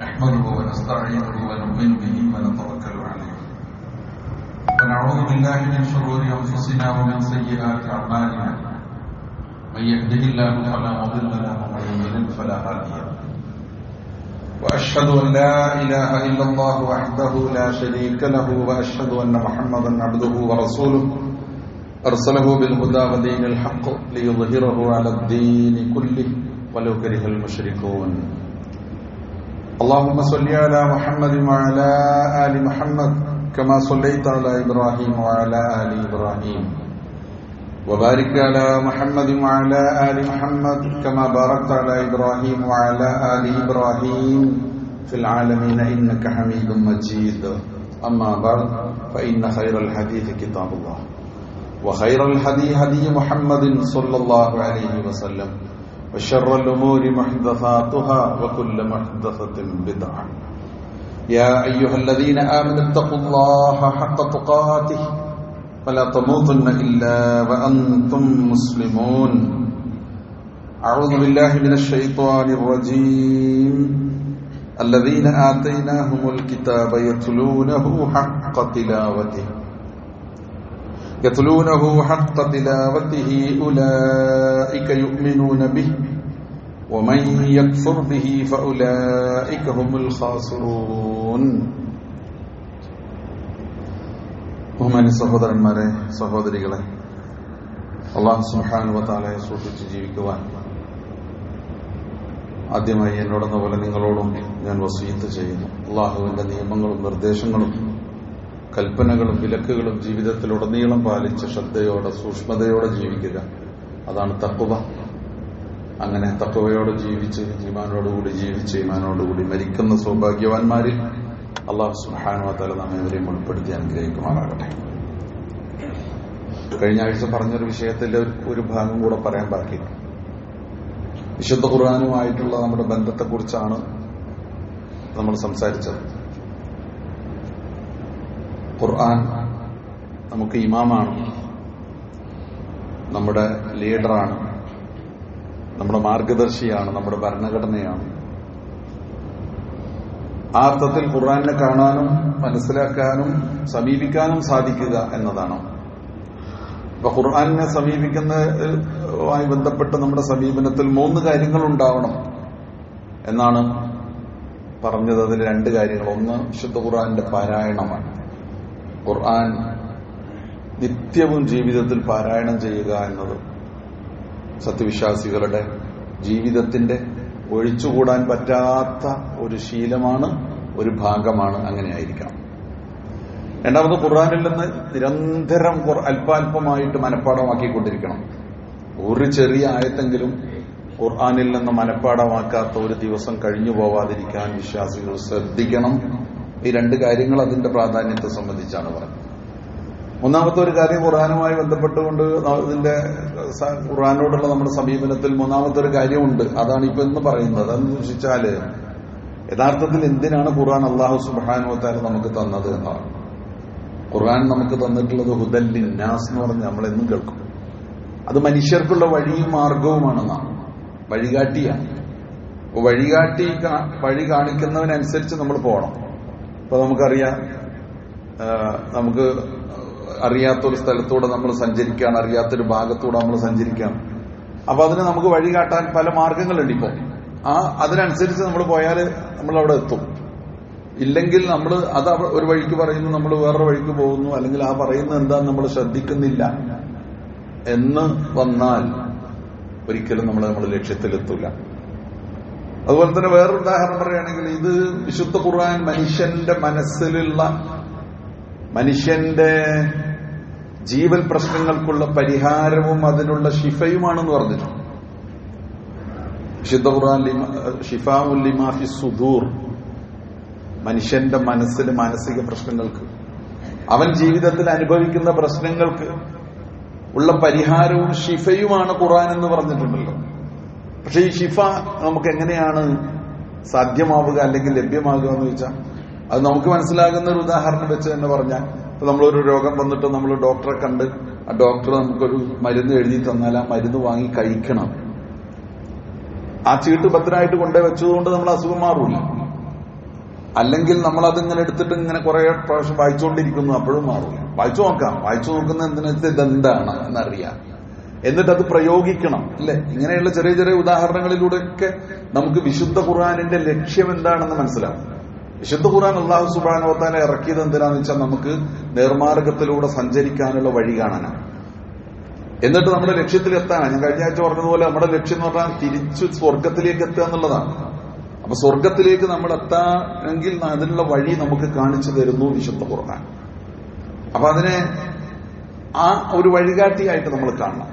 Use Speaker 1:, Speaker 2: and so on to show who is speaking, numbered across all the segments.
Speaker 1: نحمده ونستعينه ونؤمن به ونتوكل عليه. ونعوذ بالله من شرور أنفسنا ومن سيئات أعمالنا. من يهده الله فلا مضل له ومن يضلل فلا هادي له. وأشهد أن لا إله إلا الله وحده لا شريك له وأشهد أن محمدا عبده ورسوله. أرسله بالهدى ودين الحق ليظهره على الدين كله ولو كره المشركون. اللهم صل على محمد وعلى آل محمد كما صليت على إبراهيم وعلى آل إبراهيم. وبارك على محمد وعلى آل محمد كما باركت على إبراهيم وعلى آل إبراهيم في العالمين. إنك حميد مجيد. أما بعد فإن خير الحديث كتاب الله وخير الهدي هدي محمد صلى الله عليه وسلم. وشر الأمور محدثاتها وكل محدثة بدعة. يا أيها الذين آمنوا اتقوا الله حق تقاته فلا تموتن إلا وأنتم مسلمون. أعوذ بالله من الشيطان الرجيم. الذين آتيناهم الكتاب يتلونه حق تلاوته. يتلونه حق تلاوته أولئك يؤمنون به ومن يكفر به فأولئك هم الخاسرون ബഹുമാന്യ സഹോദരന്മാരെ സഹോദരികളെ അള്ളാഹു സുഹാനുവത്താലയെ സൂക്ഷിച്ച് ജീവിക്കുവാൻ ആദ്യമായി എന്നോടെന്ന പോലെ നിങ്ങളോടും ഞാൻ വസീത്ത് ചെയ്യുന്നു അള്ളാഹുവിന്റെ നിയമങ്ങളും നിർദ്ദേശങ്ങളും കൽപ്പനകളും വിലക്കുകളും ജീവിതത്തിലുടനീളം പാലിച്ച് ശ്രദ്ധയോടെ സൂക്ഷ്മതയോടെ ജീവിക്കുക. അതാണ് തക്കുവ അങ്ങനെ തക്കുവയോടെ ജീവിച്ച് ഈമാനോടുകൂടി ജീവിച്ച് ഈമാനോടുകൂടി മരിക്കുന്ന സൗഭാഗ്യവാന്മാരിൽ അള്ളാഹു സുഹാനുവത്തല നാം ഇവരെയും ഉൾപ്പെടുത്തി അനുഗ്രഹിക്കുമാറാകട്ടെ. കഴിഞ്ഞ ആഴ്ച പറഞ്ഞൊരു വിഷയത്തിന്റെ ഒരു ഭാഗം കൂടെ പറയാൻ ബാക്കി. വിശുദ്ധ ഖുർആാനുമായിട്ടുള്ള നമ്മുടെ ബന്ധത്തെക്കുറിച്ചാണ് നമ്മൾ സംസാരിച്ചത്. ഖുർആൻ നമുക്ക് ഇമാമാണ്. നമ്മുടെ ലീഡറാണ്. നമ്മുടെ മാർഗദർശിയാണ്. നമ്മുടെ ഭരണഘടനയാണ്. ആ അർത്ഥത്തിൽ ഖുർആാനെ കാണാനും മനസ്സിലാക്കാനും സമീപിക്കാനും സാധിക്കുക എന്നതാണ്. അപ്പൊ ഖുർആാനിനെ സമീപിക്കുന്നതുമായി ബന്ധപ്പെട്ട് നമ്മുടെ സമീപനത്തിൽ മൂന്ന് കാര്യങ്ങൾ ഉണ്ടാവണം എന്നാണ് പറഞ്ഞത്. അതിൽ രണ്ട് കാര്യങ്ങൾ. ഒന്ന് വിശുദ്ധ ഖുർആാന്റെ പാരായണമാണ്. ഖുർആൻ നിത്യവും ജീവിതത്തിൽ പാരായണം ചെയ്യുക എന്നത് സത്യവിശ്വാസികളുടെ ജീവിതത്തിന്റെ ഒഴിച്ചുകൂടാൻ പറ്റാത്ത ഒരു ശീലമാണ് ഒരു ഭാഗമാണ് അങ്ങനെ ആയിരിക്കണം രണ്ടാമത് ഖുർആാനിൽ നിന്ന് നിരന്തരം അല്പാൽപമായിട്ട് മനഃപ്പാടമാക്കിക്കൊണ്ടിരിക്കണം. ഒരു ചെറിയ ആയത്തെങ്കിലും ഖുർആാനിൽ നിന്ന് മനഃപ്പാടമാക്കാത്ത ഒരു ദിവസം കഴിഞ്ഞു പോവാതിരിക്കാൻ വിശ്വാസികൾ ശ്രദ്ധിക്കണം. ഈ രണ്ട് കാര്യങ്ങൾ അതിന്റെ പ്രാധാന്യത്തെ സംബന്ധിച്ചാണ് പറഞ്ഞത്. മൂന്നാമത്തെ ഒരു കാര്യം ഖുർആാനുമായി ബന്ധപ്പെട്ടുകൊണ്ട് ഇതിന്റെ ഖുർആാനോടുള്ള നമ്മുടെ സമീപനത്തിൽ മൂന്നാമത്തെ ഒരു കാര്യമുണ്ട്. അതാണ് ഇപ്പൊ ഇന്ന് പറയുന്നത്. അതെന്ന് സൂക്ഷിച്ചാൽ യഥാർത്ഥത്തിൽ എന്തിനാണ് ഖുർആൻ അള്ളാഹു സുബാനുവത്താൽ നമുക്ക് തന്നത് എന്നാണ് ഖുർആൻ നമുക്ക് തന്നിട്ടുള്ളത് ഹുദല്ലിൻ നാസ് എന്ന് പറഞ്ഞ് നമ്മൾ എന്നും കേൾക്കും. അത് മനുഷ്യർക്കുള്ള വഴിയും മാർഗവുമാണെന്നാണ്. വഴികാട്ടിയാണ്. വഴികാട്ടി വഴി കാണിക്കുന്നവനനുസരിച്ച് നമ്മൾ പോകണം. ഇപ്പൊ നമുക്കറിയാം നമുക്ക് അറിയാത്തൊരു സ്ഥലത്തൂടെ നമ്മൾ സഞ്ചരിക്കുകയാണ് അറിയാത്തൊരു ഭാഗത്തൂടെ നമ്മൾ സഞ്ചരിക്കുകയാണ്. അപ്പൊ അതിന് നമുക്ക് വഴി കാട്ടാൻ പല മാർഗങ്ങളുണ്ട് ഇപ്പോൾ ആ അതിനനുസരിച്ച് നമ്മൾ പോയാൽ നമ്മൾ അവിടെ എത്തും. ഇല്ലെങ്കിൽ നമ്മൾ അത് ഒരു വഴിക്ക് പറയുന്നു നമ്മൾ വേറൊരു വഴിക്ക് പോകുന്നു അല്ലെങ്കിൽ ആ പറയുന്നത് എന്താ നമ്മൾ ശ്രദ്ധിക്കുന്നില്ല എന്ന് വന്നാൽ ഒരിക്കലും നമ്മൾ നമ്മുടെ ലക്ഷ്യത്തിലെത്തൂല. അതുപോലെ തന്നെ വേറൊരു ഉദാഹരണം പറയുകയാണെങ്കിൽ ഇത് വിശുദ്ധ ഖുർആൻ മനുഷ്യന്റെ മനസ്സിലുള്ള മനുഷ്യന്റെ ജീവൻ പ്രശ്നങ്ങൾക്കുള്ള പരിഹാരവും അതിനുള്ള ഷിഫയുമാണെന്ന് പറഞ്ഞിട്ടുണ്ട്. വിശുദ്ധ ഖുർആൻ ഷിഫാമുല്ലിമാഫി സുദൂർ മനുഷ്യന്റെ മനസ്സിൽ മാനസിക പ്രശ്നങ്ങൾക്ക് അവൻ ജീവിതത്തിൽ അനുഭവിക്കുന്ന പ്രശ്നങ്ങൾക്ക് ഉള്ള പരിഹാരവും ഷിഫയുമാണ് ഖുർആൻ എന്ന് പറഞ്ഞിട്ടുണ്ടല്ലോ. പക്ഷെ ഈ ഷിഫ നമുക്ക് എങ്ങനെയാണ് സാധ്യമാവുക അല്ലെങ്കിൽ ലഭ്യമാകുക എന്ന് ചോദിച്ചാൽ അത് നമുക്ക് മനസ്സിലാകുന്ന ഒരു ഉദാഹരണം വെച്ച് തന്നെ പറഞ്ഞാൽ ഇപ്പൊ നമ്മളൊരു രോഗം വന്നിട്ട് നമ്മൾ ഡോക്ടറെ കണ്ട് ആ ഡോക്ടർ നമുക്കൊരു മരുന്ന് എഴുതി തന്നാൽ ആ മരുന്ന് വാങ്ങി കഴിക്കണം. ആ ചീട്ട് ഭദ്രമായിട്ട് കൊണ്ടേ വെച്ചതുകൊണ്ട് നമ്മൾ അസുഖം മാറൂല. അല്ലെങ്കിൽ നമ്മൾ അതിങ്ങനെ എടുത്തിട്ട് ഇങ്ങനെ കുറെ പ്രാവശ്യം വായിച്ചുകൊണ്ടിരിക്കുന്നു അപ്പോഴും മാറില്ല വായിച്ചു നോക്കാം. വായിച്ചു നോക്കുന്ന എന്തിനാ? ഇതെന്താണ് എന്നറിയാം. എന്നിട്ട് അത് പ്രയോഗിക്കണം. അല്ലെ? ഇങ്ങനെയുള്ള ചെറിയ ചെറിയ ഉദാഹരണങ്ങളിലൂടെയൊക്കെ നമുക്ക് വിശുദ്ധ ഖുർആാനിന്റെ ലക്ഷ്യം എന്താണെന്ന് മനസ്സിലാവും വിശുദ്ധ ഖുർആൻ അള്ളാഹു സുബാനോത്താനെ ഇറക്കിയത് എന്തിനാന്ന് വെച്ചാൽ നമുക്ക് നേർമാർഗത്തിലൂടെ സഞ്ചരിക്കാനുള്ള വഴി കാണാനാണ് എന്നിട്ട് നമ്മുടെ ലക്ഷ്യത്തിൽ എത്താനാണ് ഞാൻ കഴിഞ്ഞ ആഴ്ച പറഞ്ഞതുപോലെ നമ്മുടെ ലക്ഷ്യം എന്ന് പറഞ്ഞാൽ തിരിച്ചു സ്വർഗത്തിലേക്ക് എത്തുക എന്നുള്ളതാണ്. അപ്പൊ സ്വർഗത്തിലേക്ക് നമ്മൾ എത്താമെങ്കിൽ അതിനുള്ള വഴി നമുക്ക് കാണിച്ചു തരുന്നു വിശുദ്ധ ഖുർആൻ. അപ്പൊ അതിനെ ആ ഒരു വഴികാട്ടിയായിട്ട് നമ്മൾ കാണണം.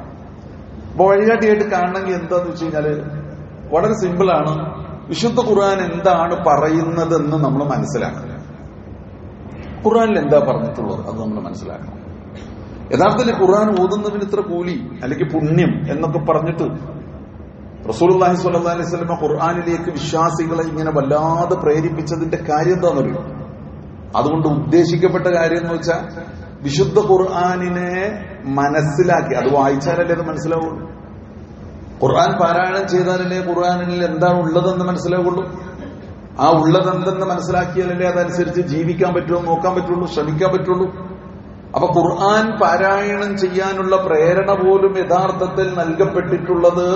Speaker 1: വഴികാട്ടിയായിട്ട് കാണണമെങ്കിൽ എന്താന്ന് വെച്ച് കഴിഞ്ഞാൽ വളരെ സിമ്പിളാണ് വിശുദ്ധ ഖുർആൻ എന്താണ് പറയുന്നതെന്ന് നമ്മൾ മനസ്സിലാക്കണം. ഖുർആനിൽ എന്താ പറഞ്ഞിട്ടുള്ളത് അത് നമ്മൾ മനസ്സിലാക്കണം. യഥാർത്ഥത്തിൽ ഖുർആൻ ഓതുന്നതിന് ഇത്ര കൂലി അല്ലെങ്കിൽ പുണ്യം എന്നൊക്കെ പറഞ്ഞിട്ട് റസൂലുള്ളാഹി സ്വല്ലല്ലാഹി അലൈഹി വസല്ലമ ഖുർആനിലേക്ക് വിശ്വാസികളെ ഇങ്ങനെ വല്ലാതെ പ്രേരിപ്പിച്ചതിന്റെ കാര്യം എന്താണെന്നറിയോ അതുകൊണ്ട് ഉദ്ദേശിക്കപ്പെട്ട കാര്യം എന്ന് വെച്ചാൽ വിശുദ്ധ ഖുർആാനിനെ മനസ്സിലാക്കി. അത് വായിച്ചാലല്ലേ അത് മനസ്സിലാവുള്ളൂ. ഖുർആൻ പാരായണം ചെയ്താലല്ലേ ഖുർആാനിൽ എന്താണ് ഉള്ളതെന്ന് മനസ്സിലാവുള്ളൂ? ആ ഉള്ളതെന്തെന്ന് മനസ്സിലാക്കിയാലല്ലേ അതനുസരിച്ച് ജീവിക്കാൻ പറ്റുമോ നോക്കാൻ പറ്റുള്ളൂ ശ്രമിക്കാൻ പറ്റുള്ളൂ. അപ്പൊ ഖുർആൻ പാരായണം ചെയ്യാനുള്ള പ്രേരണ പോലും യഥാർത്ഥത്തിൽ നൽകപ്പെട്ടിട്ടുള്ളത്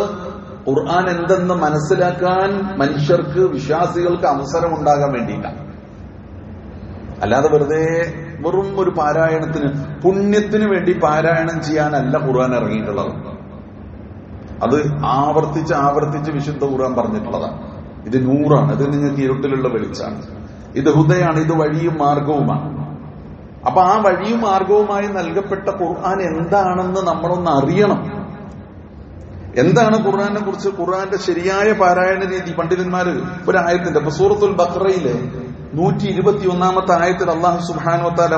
Speaker 1: ഖുർആൻ എന്തെന്ന് മനസ്സിലാക്കാൻ മനുഷ്യർക്ക് വിശ്വാസികൾക്ക് അവസരം ഉണ്ടാകാൻ വേണ്ടിയിട്ടാണ്. അല്ലാതെ വെറുതെ വെറും ഒരു പാരായണത്തിന് പുണ്യത്തിന് വേണ്ടി പാരായണം ചെയ്യാനല്ല ഖുർആൻ ഇറങ്ങിയിട്ടുള്ളത്. അത് ആവർത്തിച്ച് ആവർത്തിച്ച് വിശുദ്ധ ഖുർആൻ പറഞ്ഞിട്ടുള്ളതാണ്. ഇത് നൂറാണ്. ഇത് നിങ്ങൾക്ക് ഇരുട്ടിലുള്ള വെളിച്ചാണ് ഇത് ഹുദയാണ്. ഇത് വഴിയും മാർഗവുമാണ്. അപ്പൊ ആ വഴിയും മാർഗവുമായി നൽകപ്പെട്ട ഖുർആൻ എന്താണെന്ന് നമ്മളൊന്ന് അറിയണം. എന്താണ് ഖുർആനെ കുറിച്ച് ഖുർആന്റെ ശരിയായ പാരായണ രീതി? പണ്ഡിതന്മാര് ഒരു ആയത്തിന്റെ സൂറത്തുൽ ബക്രയിലെ നൂറ്റി ഇരുപത്തി ഒന്നാമത്തെ ആയത്തിൽ അള്ളാഹു സുബാനുവത്താല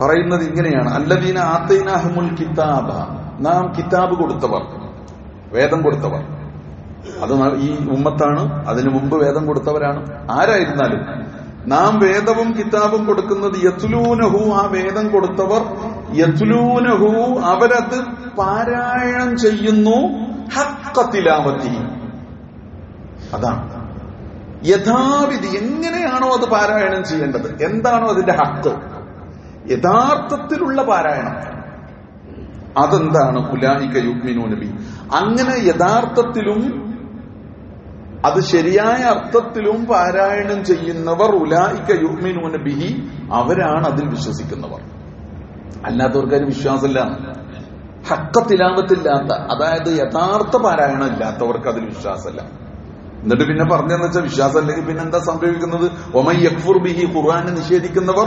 Speaker 1: പറയുന്നത് ഇങ്ങനെയാണ്. അല്ലദീന ആത്തൈനാഹുമുൽ കിതാബ. നാം കിതാബ് കൊടുത്തവർ. വേദം കൊടുത്തവർ. അത് ഈ ഉമ്മത്താണ്. അതിനു മുമ്പ് വേദം കൊടുത്തവരാണ്. ആരായിരുന്നാലും നാം വേദവും കിതാബും കൊടുക്കുന്നത് യത്തുലൂനഹു ആ വേദം കൊടുത്തവർ യത്തുലൂനഹു അവരത് പാരായണം ചെയ്യുന്നു. ഹക്കത്തിലാവത്തി അതാണ്. യഥാവിധി എങ്ങനെയാണോ അത് പാരായണം ചെയ്യേണ്ടത്? എന്താണോ അതിന്റെ ഹക്ക്? യഥാർത്ഥത്തിലുള്ള പാരായണം. അതെന്താണ്? ഉലാഹിക യുഗ്മിനു നബി. അങ്ങനെ യഥാർത്ഥത്തിലും അത് ശരിയായ അർത്ഥത്തിലും പാരായണം ചെയ്യുന്നവർ ഉലായിക്ക യുഗ്മിനൂന ബിഹി അവരാണ് അതിൽ വിശ്വസിക്കുന്നവർ. അല്ലാത്തവർക്ക് വിശ്വാസമില്ല. ഹക്കത്തിലാമത്തില്ലാത്ത അതായത് യഥാർത്ഥ പാരായണം ഇല്ലാത്തവർക്ക് അതിൽ വിശ്വാസമല്ല. എന്നിട്ട് പിന്നെ പറഞ്ഞെന്ന് വെച്ചാൽ വിശ്വാസം അല്ലെങ്കിൽ പിന്നെ എന്താ സംഭവിക്കുന്നത്? ബിഹി ഖുർആനെ നിഷേധിക്കുന്നവർ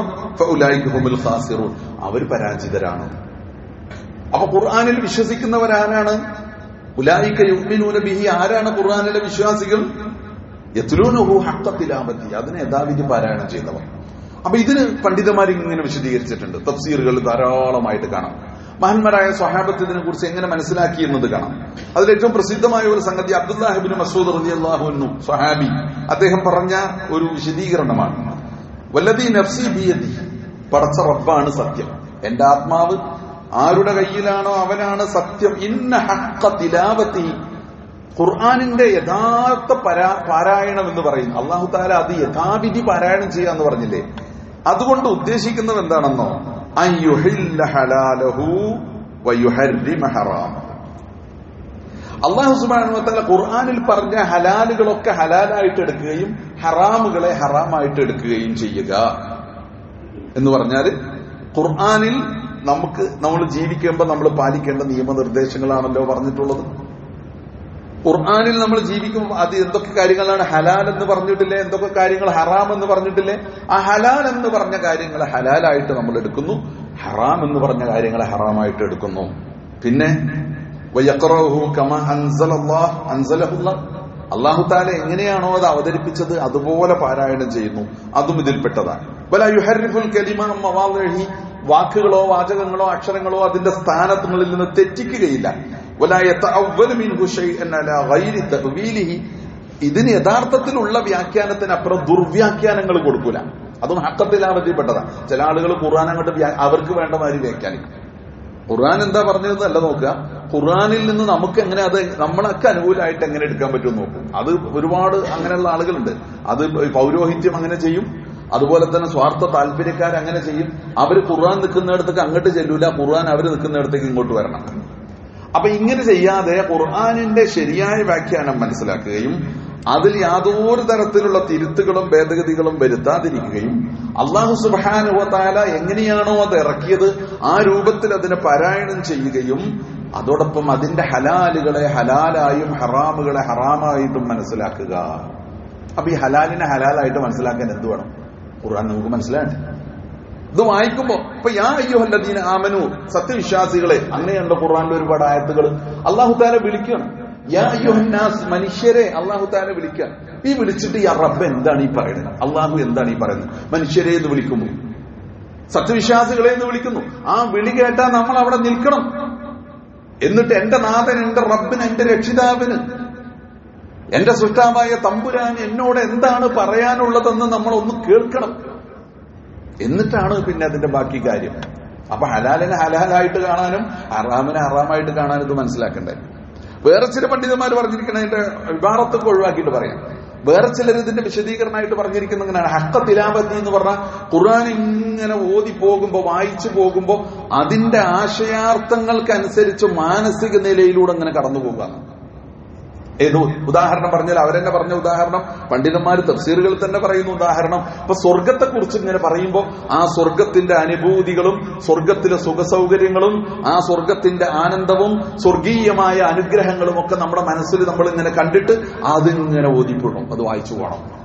Speaker 1: അവർ പരാജിതരാണ്. അപ്പൊ ഖുർആാനിൽ വിശ്വസിക്കുന്നവരാരാണ്? ഉലായിക്ക ബിഹി ആരാണ് ഖുർആാനിലെ വിശ്വാസികൾ? യത്തുലൂനഹു ഹക്കത്തിലാമത്തി അതിനെ യഥാവിധി പാരായണം ചെയ്യുന്നവർ. അപ്പൊ ഇതിന് പണ്ഡിതന്മാർ ഇങ്ങനെ വിശദീകരിച്ചിട്ടുണ്ട്. തഫ്സീറുകൾ ധാരാളമായിട്ട് കാണാം. മഹന്മാരായ സ്വഹാബത്ത് ഇതിനെ കുറിച്ച് എങ്ങനെ മനസ്സിലാക്കി എന്നത് കാണാം. അതിൽ ഏറ്റവും പ്രസിദ്ധമായ ഒരു സംഗതി അബ്ദുല്ലാഹിബിൻ മസൂദ് റതി സ്വഹാബി. അദ്ദേഹം പറഞ്ഞ ഒരു വിശദീകരണമാണ്. വല്ലതി നഫ്സി ബിയതി പടച്ച റബ്ബാണ് സത്യം. എന്റെ ആത്മാവ് ആരുടെ കയ്യിലാണോ അവനാണ് സത്യം. ഇന്ന ഹക്ക തിലാവത്തി ഖുർആാനിന്റെ യഥാർത്ഥ പരാ പാരായണം എന്ന് പറയുന്നു. അള്ളാഹു താല അത് യഥാവിധി പാരായണം ചെയ്യാന്ന് പറഞ്ഞില്ലേ? അതുകൊണ്ട് ഉദ്ദേശിക്കുന്നത് എന്താണെന്നോ? അള്ളാഹു സുബാനുവത്തല ഖുർആാനിൽ പറഞ്ഞ ഹലാലുകളൊക്കെ ഹലാലായിട്ട് എടുക്കുകയും ഹറാമുകളെ ഹറാമായിട്ട് എടുക്കുകയും ചെയ്യുക എന്ന് പറഞ്ഞാൽ ഖുർആാനിൽ നമുക്ക് നമ്മൾ ജീവിക്കുമ്പോൾ നമ്മൾ പാലിക്കേണ്ട നിയമനിർദ്ദേശങ്ങളാണല്ലോ പറഞ്ഞിട്ടുള്ളത്. ഖുർആാനിൽ നമ്മൾ ജീവിക്കുമ്പോൾ അത് എന്തൊക്കെ കാര്യങ്ങളാണ് ഹലാൽ എന്ന് പറഞ്ഞിട്ടില്ലേ? എന്തൊക്കെ കാര്യങ്ങൾ ഹറാം എന്ന് പറഞ്ഞിട്ടില്ലേ? ആ ഹലാൽ എന്ന് പറഞ്ഞ കാര്യങ്ങൾ ഹലാലായിട്ട് നമ്മൾ എടുക്കുന്നു. ഹറാം എന്ന് പറഞ്ഞ കാര്യങ്ങൾ ഹറാമായിട്ട് എടുക്കുന്നു. പിന്നെ അള്ളാഹു താല എങ്ങനെയാണോ അത് അവതരിപ്പിച്ചത് അതുപോലെ പാരായണം ചെയ്യുന്നു. അതും ഇതിൽപ്പെട്ടതാണ്. വാക്കുകളോ വാചകങ്ങളോ അക്ഷരങ്ങളോ അതിന്റെ സ്ഥാനങ്ങളിൽ നിന്ന് തെറ്റിക്കുകയില്ല. ഇതിന് യഥാർത്ഥത്തിലുള്ള വ്യാഖ്യാനത്തിനപ്പുറം ദുർവ്യാഖ്യാനങ്ങൾ കൊടുക്കൂല. അതും ഹക്കത്തിലാവതിപ്പെട്ടതാണ് ചില ആളുകൾ ഖുർആൻ അങ്ങോട്ട് അവർക്ക് വേണ്ട മാതിരി വ്യാഖ്യാനിക്കും. ഖുർആൻ എന്താ പറഞ്ഞതെന്നല്ല നോക്കുക. ഖുർആനിൽ നിന്ന് നമുക്ക് എങ്ങനെ അത് നമ്മളൊക്കെ അനുകൂലമായിട്ട് എങ്ങനെ എടുക്കാൻ പറ്റും നോക്കും. അത് ഒരുപാട് അങ്ങനെയുള്ള ആളുകളുണ്ട്. അത് പൗരോഹിത്യം അങ്ങനെ ചെയ്യും. അതുപോലെ തന്നെ സ്വാർത്ഥ താല്പര്യക്കാർ അങ്ങനെ ചെയ്യും. അവർ ഖുർആൻ നിൽക്കുന്നിടത്തേക്ക് അങ്ങോട്ട് ചെല്ലൂല. ഖുർആൻ അവർ നിൽക്കുന്നിടത്തേക്ക് ഇങ്ങോട്ട് വരണം. അപ്പൊ ഇങ്ങനെ ചെയ്യാതെ ഖുർആാനിന്റെ ശരിയായ വ്യാഖ്യാനം മനസ്സിലാക്കുകയും അതിൽ യാതൊരു തരത്തിലുള്ള തിരുത്തുകളും ഭേദഗതികളും വരുത്താതിരിക്കുകയും അള്ളാഹു സുബാനുവത്താല എങ്ങനെയാണോ അത് ഇറക്കിയത് ആ രൂപത്തിൽ അതിനെ പാരായണം ചെയ്യുകയും അതോടൊപ്പം അതിന്റെ ഹലാലുകളെ ഹലാലായും ഹറാമുകളെ ഹറാമായിട്ടും മനസ്സിലാക്കുക. അപ്പൊ ഈ ഹലാലിനെ ഹലാലായിട്ട് മനസ്സിലാക്കാൻ എന്ത് വേണം? ഖുർആൻ നമുക്ക് മനസ്സിലാകണ്ടേ? ഇത് വായിക്കുമ്പോ ഇപ്പൊ യാ അയ്യോഹല്ലദീന ആമനു സത്യവിശ്വാസികളെ അങ്ങനെയുണ്ട് ഖുർആനിലെ ഒരുപാട് ആയത്തുകൾ അള്ളാഹു താല വിളിക്കണം. യാ അയ്യോഹന്നാസ് മനുഷ്യരെ അള്ളാഹു താല വിളിക്കുക ഈ വിളിച്ചിട്ട് യാ റബ്ബ് എന്താണ് ഈ പറയുന്നത്? അള്ളാഹു എന്താണ് ഈ പറയുന്നത്? മനുഷ്യരെ എന്ന് വിളിക്കുമ്പോൾ സത്യവിശ്വാസികളെ എന്ന് വിളിക്കുന്നു. ആ വിളി കേട്ടാൽ നമ്മൾ അവിടെ നിൽക്കണം. എന്നിട്ട് എന്റെ നാഥൻ എന്റെ റബ്ബിന് എന്റെ രക്ഷിതാവിന് എന്റെ സൃഷ്ടാവായ തമ്പുരാൻ എന്നോട് എന്താണ് പറയാനുള്ളതെന്ന് നമ്മൾ ഒന്ന് കേൾക്കണം. എന്നിട്ടാണ് പിന്നെ അതിന്റെ ബാക്കി കാര്യം? അപ്പൊ ഹലാലിനെ ഹലാലായിട്ട് കാണാനും ഹറാമിനെ ഹറാമായിട്ട് കാണാനും ഇത് മനസ്സിലാക്കണ്ടേ? വേറെ ചില പണ്ഡിതന്മാർ പറഞ്ഞിരിക്കുന്നതിന്റെ വിവാഹത്തൊക്കെ ഒഴിവാക്കിയിട്ട് പറയാം. വേറെ ചിലർ ഇതിന്റെ വിശദീകരണമായിട്ട് പറഞ്ഞിരിക്കുന്ന ഹക്ക തിലാപത്തി എന്ന് പറഞ്ഞാൽ ഖുർആൻ ഇങ്ങനെ ഓതി പോകുമ്പോ വായിച്ചു പോകുമ്പോ അതിന്റെ ആശയാർത്ഥങ്ങൾക്കനുസരിച്ച് മാനസിക നിലയിലൂടെ അങ്ങനെ കടന്നു പോകുക ഉദാഹരണം പറഞ്ഞാൽ അവരെന്നെ പറഞ്ഞ ഉദാഹരണം പണ്ഡിതന്മാർ തഫ്സീറുകളിൽ തന്നെ പറയുന്ന ഉദാഹരണം. അപ്പൊ സ്വർഗത്തെ കുറിച്ച് ഇങ്ങനെ പറയുമ്പോൾ ആ സ്വർഗത്തിന്റെ അനുഭൂതികളും സ്വർഗത്തിലെ സുഖസൗകര്യങ്ങളും ആ സ്വർഗത്തിന്റെ ആനന്ദവും സ്വർഗീയമായ അനുഗ്രഹങ്ങളും ഒക്കെ നമ്മുടെ മനസ്സിൽ നമ്മൾ ഇങ്ങനെ കണ്ടിട്ട് അതിങ്ങനെ ഓതിപ്പെടും. അത് വായിച്ചു പോകണം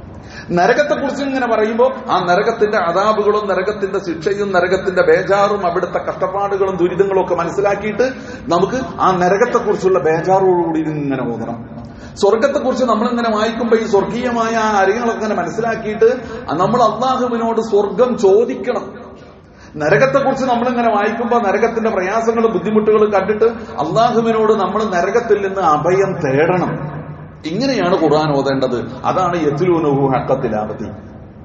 Speaker 1: നരകത്തെ കുറിച്ച് ഇങ്ങനെ പറയുമ്പോൾ ആ നരകത്തിന്റെ അതാബുകളും നരകത്തിന്റെ ശിക്ഷയും നരകത്തിന്റെ ബേജാറും അവിടുത്തെ കഷ്ടപ്പാടുകളും ദുരിതങ്ങളും ഒക്കെ മനസ്സിലാക്കിയിട്ട് നമുക്ക് ആ നരകത്തെക്കുറിച്ചുള്ള ബേജാറോടുകൂടി ഇങ്ങനെ ഓതണം. സ്വർഗത്തെ കുറിച്ച് നമ്മളിങ്ങനെ വായിക്കുമ്പോൾ ഈ സ്വർഗീയമായ അറിവുകളൊക്കെ ഇങ്ങനെ മനസ്സിലാക്കിയിട്ട് നമ്മൾ അള്ളാഹുവിനോട് സ്വർഗം ചോദിക്കണം. നരകത്തെ കുറിച്ച് നമ്മളിങ്ങനെ വായിക്കുമ്പോൾ നരകത്തിന്റെ പ്രയാസങ്ങളും ബുദ്ധിമുട്ടുകളും കണ്ടിട്ട് അള്ളാഹുവിനോട് നമ്മൾ നരകത്തിൽ നിന്ന് അഭയം തേടണം. ഇങ്ങനെയാണ് ഖുർആൻ ഓതേണ്ടത്. അതാണ് യത്തിലൂനഹു ഹക്കത്തിലാവതി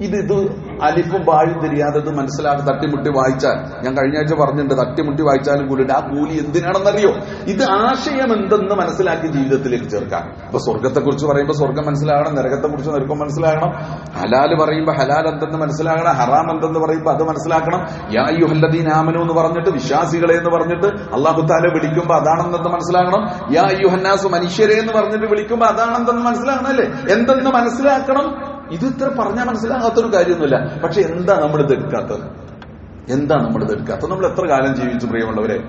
Speaker 1: ഇത് ഇത് അലിഫും ബാഴും തിരിയാതെ മനസ്സിലാക്കി തട്ടിമുട്ടി വായിച്ചാൽ. ഞാൻ കഴിഞ്ഞ ആഴ്ച പറഞ്ഞിട്ടുണ്ട് തട്ടിമുട്ടി വായിച്ചാലും കൂലിട്ട് ആ കൂലി എന്തിനാണെന്നറിയോ? ഇത് ആശയം എന്തെന്ന് മനസ്സിലാക്കി ജീവിതത്തിലേക്ക് ചേർക്കാം അപ്പൊ സ്വർഗത്തെ കുറിച്ച് പറയുമ്പോൾ സ്വർഗം മനസ്സിലാകണം നരകത്തെ കുറിച്ച് നരകം മനസ്സിലാകണം. ഹലാൽ പറയുമ്പോൾ ഹലാൽ എന്തെന്ന് മനസ്സിലാകണം ഹറാം എന്തെന്ന് പറയുമ്പോൾ അത് മനസ്സിലാക്കണം. യാ യുഹല്ലദീൻ ആമനു എന്ന് പറഞ്ഞിട്ട് വിശ്വാസികളെ എന്ന് പറഞ്ഞിട്ട് അള്ളാഹു താല വിളിക്കുമ്പോൾ അതാണെന്തെന്ന് മനസ്സിലാകണം. യാ ഹന്നാസ് മനുഷ്യരെ എന്ന് പറഞ്ഞിട്ട് വിളിക്കുമ്പോൾ അതാണെന്തെന്ന് മനസ്സിലാകണം അല്ലേ? എന്തെന്ന് മനസ്സിലാക്കണം? ഇത് ഇത്ര പറഞ്ഞാൽ മനസ്സിലാകാത്തൊരു കാര്യമൊന്നുമില്ല. പക്ഷെ എന്താ നമ്മൾ ഇത് എടുക്കാത്തത് എന്താ നമ്മൾ ഇത് എടുക്കാത്തത് നമ്മൾ എത്ര കാലം ജീവിച്ചു പ്രിയമുള്ളവരെ?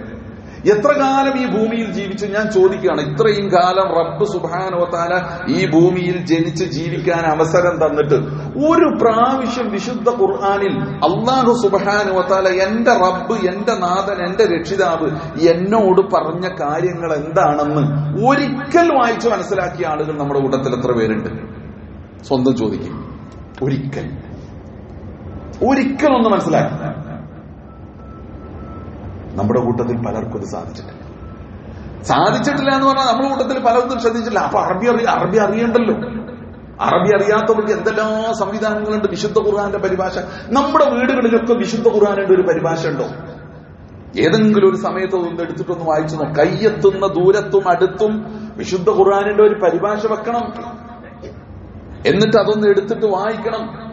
Speaker 1: എത്ര കാലം ഈ ഭൂമിയിൽ ജീവിച്ചു? ഞാൻ ചോദിക്കുകയാണ്. ഇത്രയും കാലം റബ്ബ് സുബാനോത്താല ഈ ഭൂമിയിൽ ജനിച്ച് ജീവിക്കാൻ അവസരം തന്നിട്ട് ഒരു പ്രാവശ്യം വിശുദ്ധ ഖുർആാനിൽ അള്ളാഹു സുബാനോത്താല എന്റെ റബ്ബ് എന്റെ നാഥൻ എന്റെ രക്ഷിതാവ് എന്നോട് പറഞ്ഞ കാര്യങ്ങൾ എന്താണെന്ന് ഒരിക്കൽ വായിച്ച് മനസ്സിലാക്കിയ ആളുകൾ നമ്മുടെ കൂട്ടത്തിൽ എത്ര പേരുണ്ട്? സ്വന്തം ചോദിക്കും. ഒരിക്കൽ. ഒരിക്കൽ ഒന്ന് മനസ്സിലാക്കി നമ്മുടെ കൂട്ടത്തിൽ പലർക്കും അത് സാധിച്ചിട്ടില്ല. സാധിച്ചിട്ടില്ല എന്ന് പറഞ്ഞാൽ നമ്മുടെ കൂട്ടത്തിൽ പലർക്കും ശ്രദ്ധിച്ചില്ല അപ്പൊ അറബി അറിയ അറബി അറിയണ്ടല്ലോ. അറബി അറിയാത്തവർക്ക് എന്തെല്ലാം സംവിധാനങ്ങളുണ്ട്? വിശുദ്ധ ഖുർആാന്റെ പരിഭാഷ. നമ്മുടെ വീടുകളിലൊക്കെ വിശുദ്ധ ഖുർആാനിന്റെ ഒരു പരിഭാഷ ഉണ്ടോ? ഏതെങ്കിലും ഒരു സമയത്ത് ഒന്ന് എടുത്തിട്ടൊന്ന് വായിച്ചു നോക്കാം. കയ്യെത്തുന്ന ദൂരത്തും അടുത്തും വിശുദ്ധ ഖുർആാനിന്റെ ഒരു പരിഭാഷ വെക്കണം. എന്നിട്ട് അതൊന്ന് എടുത്തിട്ട് വായിക്കണം.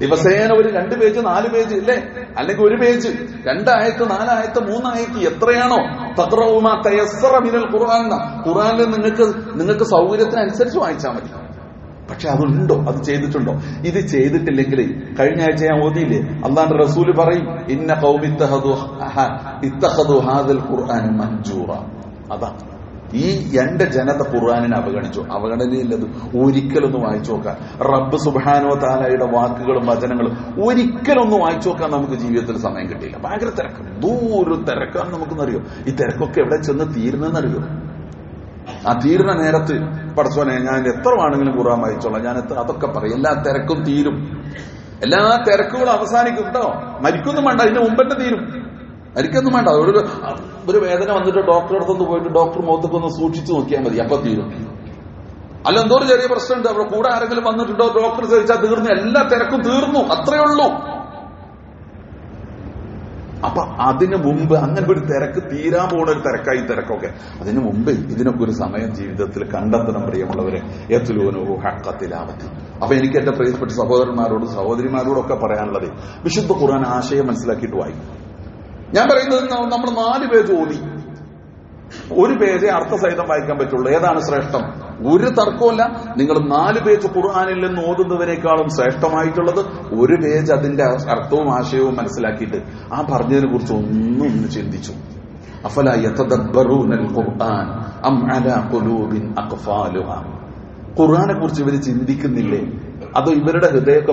Speaker 1: ദിവസേന ഒരു രണ്ട് പേജ് നാല് പേജ് ഇല്ലേ? അല്ലെങ്കിൽ ഒരു പേജ്. രണ്ടായത്ത് നാലായത്ത് മൂന്നായത്ത് എത്രയാണോ? തദ്റവുമാ തയസ്സറ മിനൽ ഖുർആനിൽ നിങ്ങൾക്ക് നിങ്ങൾക്ക് സൗകര്യത്തിനനുസരിച്ച് വായിച്ചാൽ മതി. പക്ഷെ അതുണ്ടോ? അത് ചെയ്തിട്ടുണ്ടോ? ഇത് ചെയ്തിട്ടില്ലെങ്കിൽ കഴിഞ്ഞ ആഴ്ച ഞാൻ ഓതിയില്ലേ? അള്ളാന്റെ റസൂൽ പറയും ഇന്ന കൗമിത്തഹദു ഇത്തഹദു ഹാദൽ ഖുർആൻ മഞ്ജൂറ. അതാ. ഈ എന്റെ ജനത ഖുർആാനിനെ അവഗണിച്ചു. അവഗണനയില്ലത്. ഒരിക്കലൊന്ന് വായിച്ചു നോക്കാൻ. റബ്ബ് സുബാനോ താലയുടെ വാക്കുകളും വചനങ്ങളും ഒരിക്കലൊന്ന് വായിച്ചു നോക്കാൻ നമുക്ക് ജീവിതത്തിൽ സമയം കിട്ടിയില്ല. ഭയങ്കര തിരക്ക്. ദൂര തിരക്കാന്ന് നമുക്കൊന്നറിയോ? ഈ തിരക്കൊക്കെ എവിടെ ചെന്ന് തീരുന്നെന്നറിയോ? ആ തീരുന്ന നേരത്ത് പടച്ചോനെ ഞാൻ എത്ര വേണമെങ്കിലും ഖുർആൻ വായിച്ചോളാം. ഞാൻ എത്ര അതൊക്കെ പറയും. എല്ലാ തിരക്കും തീരും. എല്ലാ തിരക്കുകളും അവസാനിക്കും കേട്ടോ മരിക്കൊന്നും വേണ്ട. അതിന്റെ മുമ്പത്തെ തീരും. മരിക്കൊന്നും വേണ്ട. ഒരു ഒരു വേദന വന്നിട്ട് ഡോക്ടറെ അടുത്തൊന്ന് പോയിട്ട് ഡോക്ടർ മുഖത്തൊക്കെ ഒന്ന് സൂക്ഷിച്ചു നോക്കിയാൽ മതി. അപ്പൊ തീരും. അല്ല എന്തോ ഒരു ചെറിയ പ്രശ്നമുണ്ട്. അവിടെ കൂടെ ആരെങ്കിലും വന്നിട്ടുണ്ടോ? ഡോക്ടർ ചോദിച്ചാൽ തീർന്നു. എല്ലാ തിരക്കും തീർന്നു. അത്രയേ ഉള്ളൂ. അപ്പൊ അതിനു മുമ്പ് അങ്ങനെ ഒരു തിരക്ക് തീരാൻ പോണ ഒരു തിരക്കായി തിരക്കൊക്കെ. അതിനു മുമ്പ് ഇതിനൊക്കെ ഒരു സമയം ജീവിതത്തിൽ കണ്ടെത്തണം പ്രിയമുള്ളവരെ. എത്തുലോനോ ഹക്കത്തിലാവത്തി അപ്പൊ എനിക്ക് എന്റെ പ്രിയപ്പെട്ട സഹോദരന്മാരോടും സഹോദരിമാരോടും ഒക്കെ പറയാനുള്ളത് വിശുദ്ധ ഖുർആൻ ആശയം മനസ്സിലാക്കിയിട്ട് വായിക്കും. ഞാൻ പറയുന്നത് നമ്മൾ നാല് പേജ് ഓതി ഒരു പേജ് അർത്ഥസഹിതം വായിക്കാൻ പറ്റുള്ളൂ. ഏതാണ് ശ്രേഷ്ഠം? ഒരു തർക്കമല്ല നിങ്ങൾ നാല് പേജ് ഖുർആാനിൽ നിന്ന് ഓതുന്നതിനേക്കാളും ശ്രേഷ്ഠമായിട്ടുള്ളത് ഒരു പേജ് അതിന്റെ അർത്ഥവും ആശയവും മനസ്സിലാക്കിയിട്ട് ആ പറഞ്ഞതിനെ കുറിച്ച് ഒന്നും ഒന്ന് ചിന്തിച്ചു. ഖുർആനെ കുറിച്ച് ഇവർ ചിന്തിക്കുന്നില്ലേ? അതോ ഇവരുടെ ഹൃദയമൊക്കെ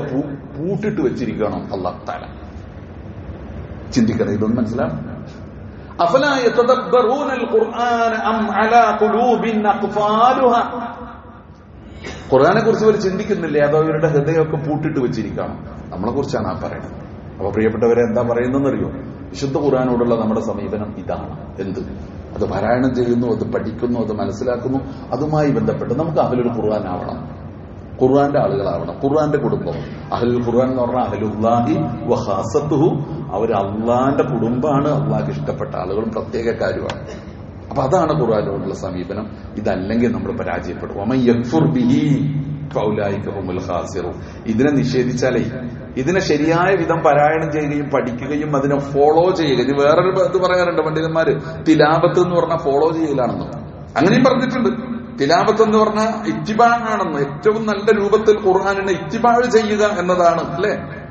Speaker 1: പൂട്ടിട്ട് വെച്ചിരിക്കണം അള്ളാഹ് താല ചിന്തിക്കണം ഇതൊന്നും മനസ്സിലാവും أفلا يتدبرون القرآن أم على قلوب أقفالها ഖുർആനെ കുറിച്ച് ഇവർ ചിന്തിക്കുന്നില്ലേ അതോ ഇവരുടെ ഹൃദയമൊക്കെ പൂട്ടിട്ട് വെച്ചിരിക്കണം നമ്മളെ കുറിച്ചാണ് ആ പറയുന്നത് അപ്പൊ പ്രിയപ്പെട്ടവരെ എന്താ പറയുന്നതെന്നറിയോ വിശുദ്ധ ഖുർആാനോടുള്ള നമ്മുടെ സമീപനം ഇതാണ് എന്ത് അത് പാരായണം ചെയ്യുന്നു അത് പഠിക്കുന്നു അത് മനസ്സിലാക്കുന്നു അതുമായി ബന്ധപ്പെട്ട് നമുക്ക് അഹലൊരു ഖുർആൻ ആവണം ഖുർആന്റെ ആളുകളാവണം ഖുർആന്റെ കുടുംബം അഹലുൽ ഖുർആൻ എന്ന് പറഞ്ഞാൽ അഹലുല്ലാഹി വഹാസത്തുഹു അവർ അള്ളാന്റെ കുടുംബമാണ് അള്ളാഹ്ക്ക് ഇഷ്ടപ്പെട്ട ആളുകളും പ്രത്യേക കാര്യമാണ്. അപ്പൊ അതാണ് ഖുർആാനോടുള്ള സമീപനം. ഇതല്ലെങ്കിൽ നമ്മൾ പരാജയപ്പെടും. ഇതിനെ നിഷേധിച്ചാലേ ഇതിനെ ശരിയായ വിധം പാരായണം ചെയ്യുകയും പഠിക്കുകയും അതിനെ ഫോളോ ചെയ്യുക. ഇത് വേറൊരു ഇത് പറയാറുണ്ട് പണ്ഡിതന്മാര്. തിലാപത്ത് എന്ന് പറഞ്ഞാൽ ഫോളോ ചെയ്യലാണെന്ന്. അങ്ങനെയും പറഞ്ഞിട്ടുണ്ട്. തിലാപത്ത് എന്ന് പറഞ്ഞാൽ ഇറ്റിബാണെന്ന് ഏറ്റവും നല്ല രൂപത്തിൽ ഖുർആാനിനെ ഇറ്റിബാഴ് ചെയ്യുക എന്നതാണ് അല്ലെ?